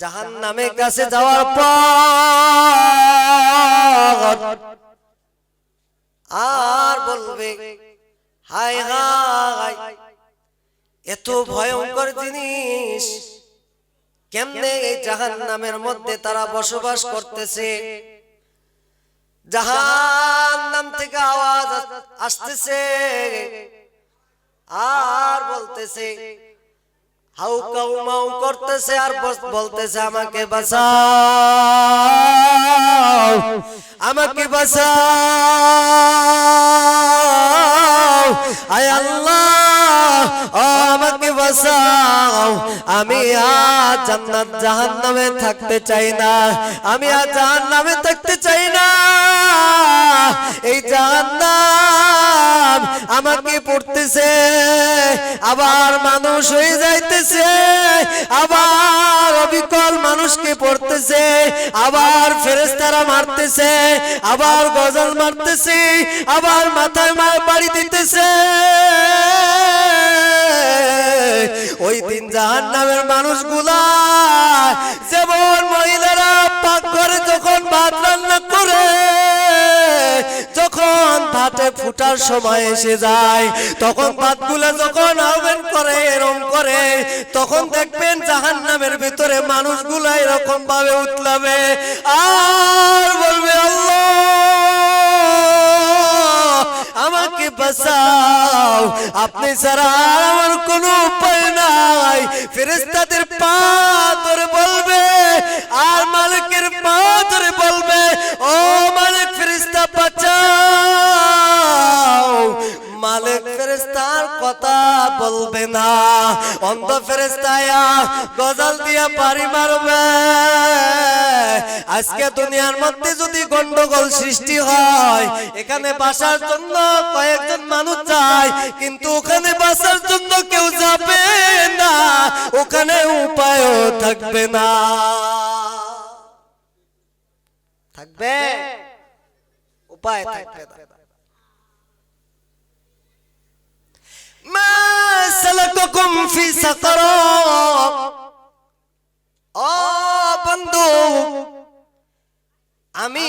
জাহান নামের কাছে যাওয়ার পর আর বলবে হায় হাই এত ভয়ঙ্কর জিনিস। কেমনে এই জাহান নামের মধ্যে তারা বসবাস করতেছে? জাহান নাম থেকে আওয়াজ আসতেছে। আর বলতেছে হাউ কাউ মাউ করতেছে আর বলতেছে আমাকে বাঁচাও। আমাকে বাঁচাও। আয় আল্লাহ। ও আমাকে বাঁচাও। আমি আজ জান্নাত জাহান্নামে থাকতে চাই না। আমি আজ জাহান্নামে থাকতে চাই না। এই জাহান্নাম আমাকে পড়তেছে, আবার মানুষ হয়ে যাইতেছে, আবার অবিকল মানুষকে পড়তেছে, আবার ফেরেস্তারা মারতেছে, আবার গজল মারতেছে, আবার মাথায় মার বাড়ি দিতেছে। ওই দিন জাহান নামের মানুষগুলা, যেমন মহিলারা পাক করে যখন ভাত রান্না ভাতে ফুটার সময় এসে যায়। তখন ভাতগুলো যখন আহ্বান করে, এরম করে, তখন দেখবেন জাহান নামের ভিতরে মানুষগুলা এরকম ভাবে উতলাবে। আর বলবে আমাকে বাঁচাও। আপনি ছাড়া আমার কোনো উপায় নাই। ফেরেস্তাদের পা কথা বলবে না। অন্ধ ফেরেস্তায়া গজাল দিয়া পারি মারবে। আজকে দুনিয়ার মধ্যে যদি গন্ডগোল সৃষ্টি হয় এখানে বাসার জন্য কয়েকজন মানুষ যায় কিন্তু ওখানে বাসার জন্য কেউ যাবে না ওখানে উপায়ও থাকবে না। থাকবে? উপায় থাকবে না মা সালাকাকুম ফি সাকার ও আমি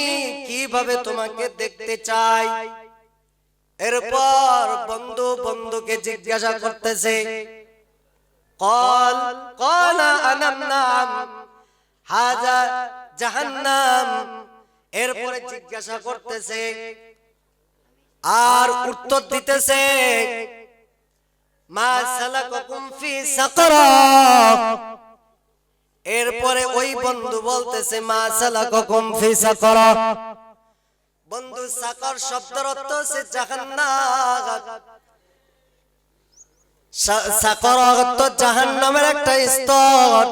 কীভাবে তোমাকে দেখতে চাই? এরপর বন্ধু বন্ধুকে জিজ্ঞাসা করতেছে, কল কল আনাম হাজা জাহান্নাম। এরপরে জিজ্ঞাসা করতেছে, আর উত্তর দিতেছে মা সালাকাকুম ফি সাকার। এরপরে ওই বন্ধু বলতেছে মা সালাকাকুম ফি সাকার। বন্ধু সাকর শব্দের অর্থ হচ্ছে জাহান্নাম। সাকর অর্থ জাহান্নামের একটা স্তর।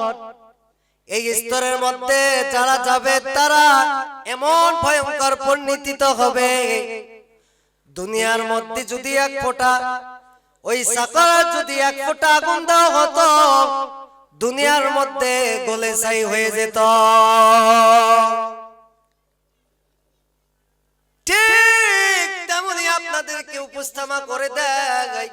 এই স্তরের মধ্যে যারা যাবে তারা এমন ভয়ঙ্কর পরিণীতিত হবে। দুনিয়ার মধ্যে যদি এক ফোঁটা ওই সাকর যদি এক ফোঁটা আগুন দেওয়া হতো দুনিয়ার মধ্যে গলে ছাই হয়ে যেত। ঠিক তেমনি আপনাদেরকে উপস্থাপনা করে দেয়।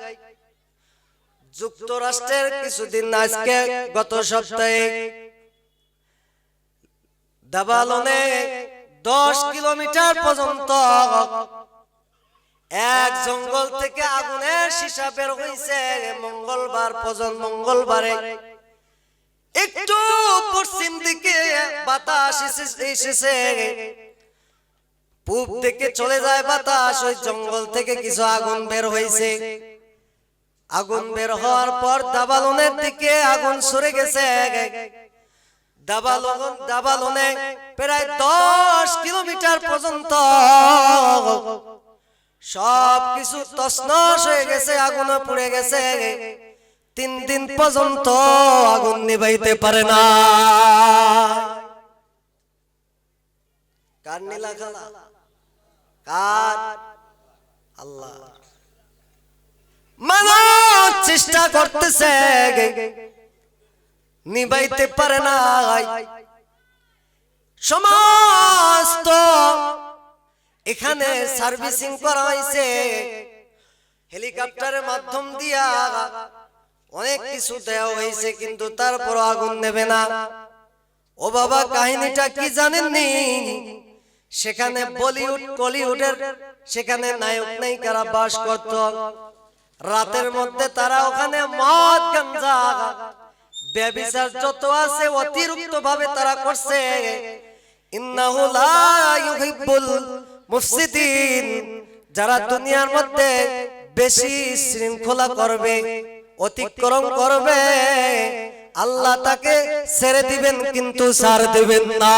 যুক্তরাষ্ট্রের কিছুদিন আজকে গত সপ্তাহে দাবালনে দশ কিলোমিটার পর্যন্ত এক জঙ্গল থেকে আগুনের সীসা বের হয়েছে মঙ্গলবার পর্যন্ত মঙ্গলবারে। একটু পশ্চিম দিকে বাতাস এসে- এসেছে। পূব থেকে চলে যায় বাতাস, ওই জঙ্গল থেকে কিছু আগুন বের হয়েছে আগুন বের হওয়ার পর দাবালনের দিকে আগুন সরে গেছে। দাবালন দাবালনে প্রায় দশ কিলোমিটার পর্যন্ত সব কিছু তছনছ হয়ে গেছে, আগুনে পুড়ে গেছে। তিন দিন পর্যন্ত আগুন নিবাইতে পারে না। কার নীলা খেলা? কার? আল্লাহ। মানুষ চেষ্টা করতেছে। নিবাইতে পারে না সমস্ত এখানে সার্ভিসিং করা হয়েছে। হেলিকপ্টারের মাধ্যম দিয়া অনেক কিছু দেওয়া হয়েছে কিন্তু তারপর আগুন নেবে না। ও বাবা কাহিনীটা কি জানেননি সেখানে বলিউড কলিউডের সেখানে নায়ক নায়িকারা বাস করত। রাতের মধ্যে তারা ওখানে মদ গাঞ্জা ব্যবিচার যত আছে অতিরিক্ত ভাবে তারা করছে। ইন্নাহু লা ইউহিব্বুল মুফসিদিন যারা দুনিয়ার মধ্যে বেশি শৃঙ্খলা করবে, অতিক্রম করবে, আল্লাহ তাকে ছেড়ে দিবেন কিন্তু সার দিবেন না।